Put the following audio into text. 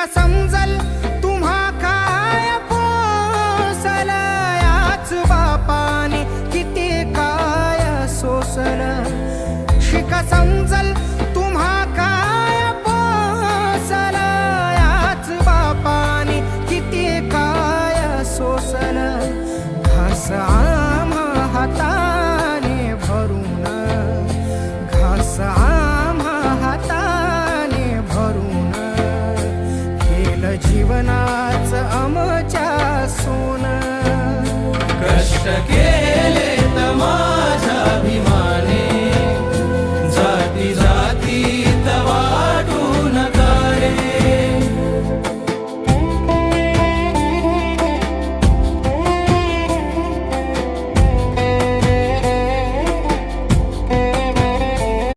शिका समजल? तुम्हा काय पोसल याच बापाने किती काय सोसल? शिका समजल? जीवनाच आमच्या सोन. कष्ट